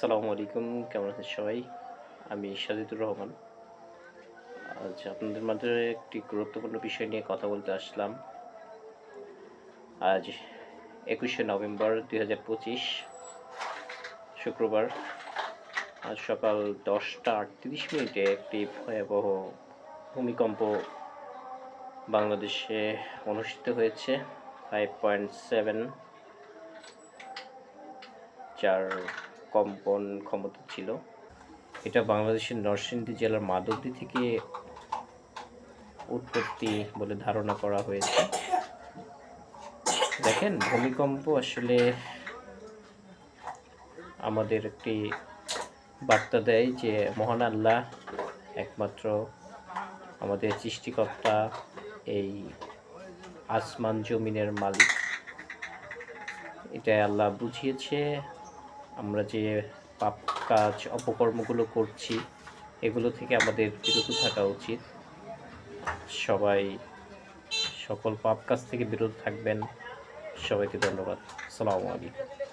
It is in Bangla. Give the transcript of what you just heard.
আসসালামু আলাইকুম, কেমন আছেন সবাই? আমি সাজিদুর রহমান। আজ আপনাদের মাঝে একটি গুরুত্বপূর্ণ বিষয় নিয়ে কথা বলতে আসলাম। আজ একুশে নভেম্বর দুই হাজার পঁচিশ, শুক্রবার, আজ সকাল দশটা আটত্রিশ মিনিটে একটি ভয়াবহ ভূমিকম্প বাংলাদেশে অনুষ্ঠিত হয়েছে ফাইভ পয়েন্ট সেভেন যার কম্পন ক্ষমতা ছিল। এটা বাংলাদেশের নরসিংদী জেলার মাধবদী থেকে উৎপত্তি বলে ধারণা করা হয়েছে। দেখেন, ভূমিকম্প আসলে আমাদের একটি বার্তা দেয় যে, মহান আল্লাহ একমাত্র আমাদের সৃষ্টিকর্তা, এই আসমান জমিনের মালিক। এটা আল্লাহ বুঝিয়েছে। আমরা যে পাপ কাজ, অপকর্মগুলো করছি, এগুলো থেকে আমাদের বিরত থাকা উচিত। সবাই সকল পাপ কাজ থেকে বিরত থাকবেন। সবাইকে ধন্যবাদ। সালামু আলাইকুম।